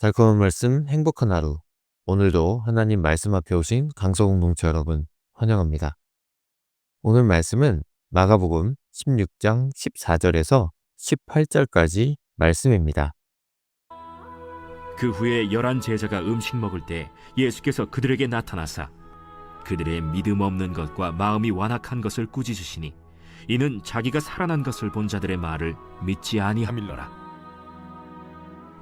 달콤한 말씀, 행복한 하루. 오늘도 하나님 말씀 앞에 오신 강서공 동체 여러분 환영합니다. 오늘 말씀은 마가복음 16장 14절에서 18절까지 말씀입니다. 그 후에 열한 제자가 음식 먹을 때 예수께서 그들에게 나타나사 그들의 믿음 없는 것과 마음이 완악한 것을 꾸짖으시니 이는 자기가 살아난 것을 본 자들의 말을 믿지 아니함일러라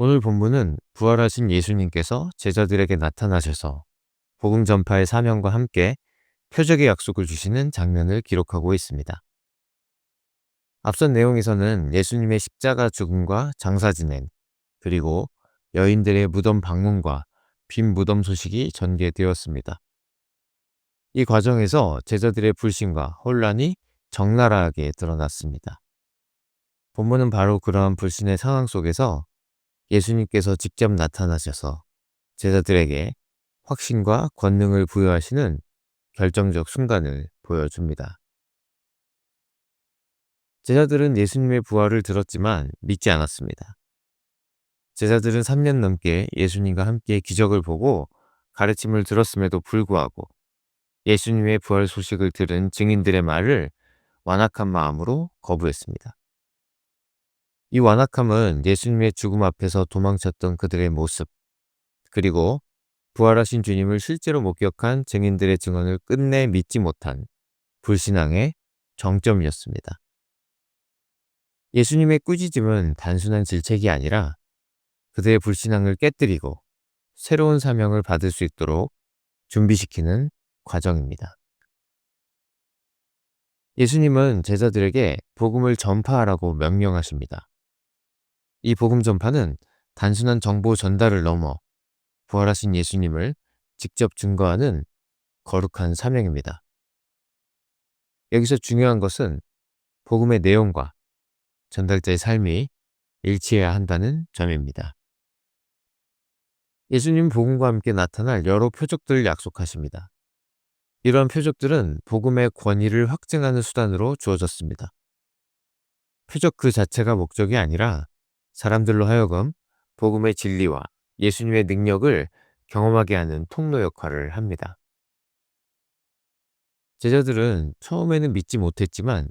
오늘 본문은 부활하신 예수님께서 제자들에게 나타나셔서 복음 전파의 사명과 함께 표적의 약속을 주시는 장면을 기록하고 있습니다. 앞선 내용에서는 예수님의 십자가 죽음과 장사 진행, 그리고 여인들의 무덤 방문과 빈 무덤 소식이 전개되었습니다. 이 과정에서 제자들의 불신과 혼란이 적나라하게 드러났습니다. 본문은 바로 그러한 불신의 상황 속에서 예수님께서 직접 나타나셔서 제자들에게 확신과 권능을 부여하시는 결정적 순간을 보여줍니다. 제자들은 예수님의 부활을 들었지만 믿지 않았습니다. 제자들은 3년 넘게 예수님과 함께 기적을 보고 가르침을 들었음에도 불구하고 예수님의 부활 소식을 들은 증인들의 말을 완악한 마음으로 거부했습니다. 이 완악함은 예수님의 죽음 앞에서 도망쳤던 그들의 모습, 그리고 부활하신 주님을 실제로 목격한 증인들의 증언을 끝내 믿지 못한 불신앙의 정점이었습니다. 예수님의 꾸짖음은 단순한 질책이 아니라 그들의 불신앙을 깨뜨리고 새로운 사명을 받을 수 있도록 준비시키는 과정입니다. 예수님은 제자들에게 복음을 전파하라고 명령하십니다. 이 복음 전파는 단순한 정보 전달을 넘어 부활하신 예수님을 직접 증거하는 거룩한 사명입니다. 여기서 중요한 것은 복음의 내용과 전달자의 삶이 일치해야 한다는 점입니다. 예수님 복음과 함께 나타날 여러 표적들을 약속하십니다. 이러한 표적들은 복음의 권위를 확증하는 수단으로 주어졌습니다. 표적 그 자체가 목적이 아니라 사람들로 하여금 복음의 진리와 예수님의 능력을 경험하게 하는 통로 역할을 합니다. 제자들은 처음에는 믿지 못했지만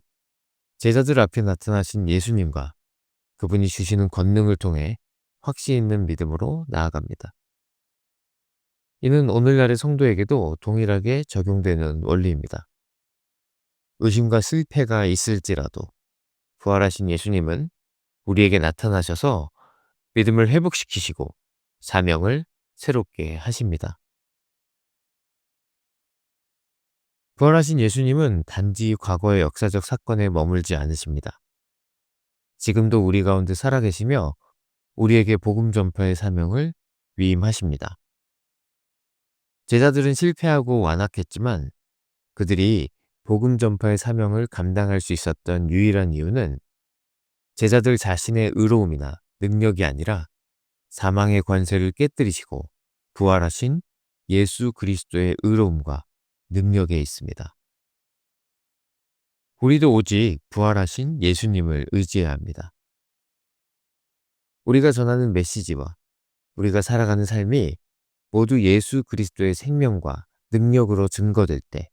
제자들 앞에 나타나신 예수님과 그분이 주시는 권능을 통해 확신 있는 믿음으로 나아갑니다. 이는 오늘날의 성도에게도 동일하게 적용되는 원리입니다. 의심과 실패가 있을지라도 부활하신 예수님은 우리에게 나타나셔서 믿음을 회복시키시고 사명을 새롭게 하십니다. 부활하신 예수님은 단지 과거의 역사적 사건에 머물지 않으십니다. 지금도 우리 가운데 살아계시며 우리에게 복음 전파의 사명을 위임하십니다. 제자들은 실패하고 완악했지만 그들이 복음 전파의 사명을 감당할 수 있었던 유일한 이유는 제자들 자신의 의로움이나 능력이 아니라 사망의 관세를 깨뜨리시고 부활하신 예수 그리스도의 의로움과 능력에 있습니다. 우리도 오직 부활하신 예수님을 의지해야 합니다. 우리가 전하는 메시지와 우리가 살아가는 삶이 모두 예수 그리스도의 생명과 능력으로 증거될 때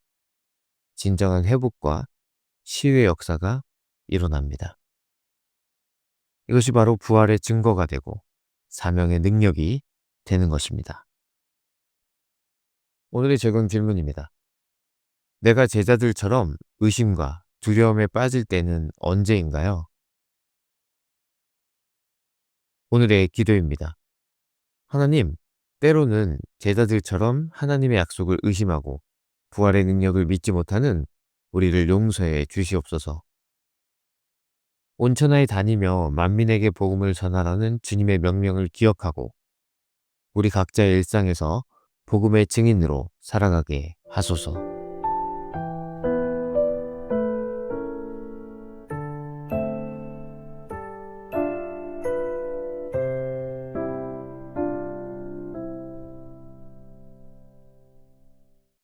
진정한 회복과 치유의 역사가 일어납니다. 이것이 바로 부활의 증거가 되고 사명의 능력이 되는 것입니다. 오늘의 적용 질문입니다. 내가 제자들처럼 의심과 두려움에 빠질 때는 언제인가요? 오늘의 기도입니다. 하나님, 때로는 제자들처럼 하나님의 약속을 의심하고 부활의 능력을 믿지 못하는 우리를 용서해 주시옵소서. 온천하에 다니며 만민에게 복음을 전하라는 주님의 명령을 기억하고 우리 각자의 일상에서 복음의 증인으로 살아가게 하소서.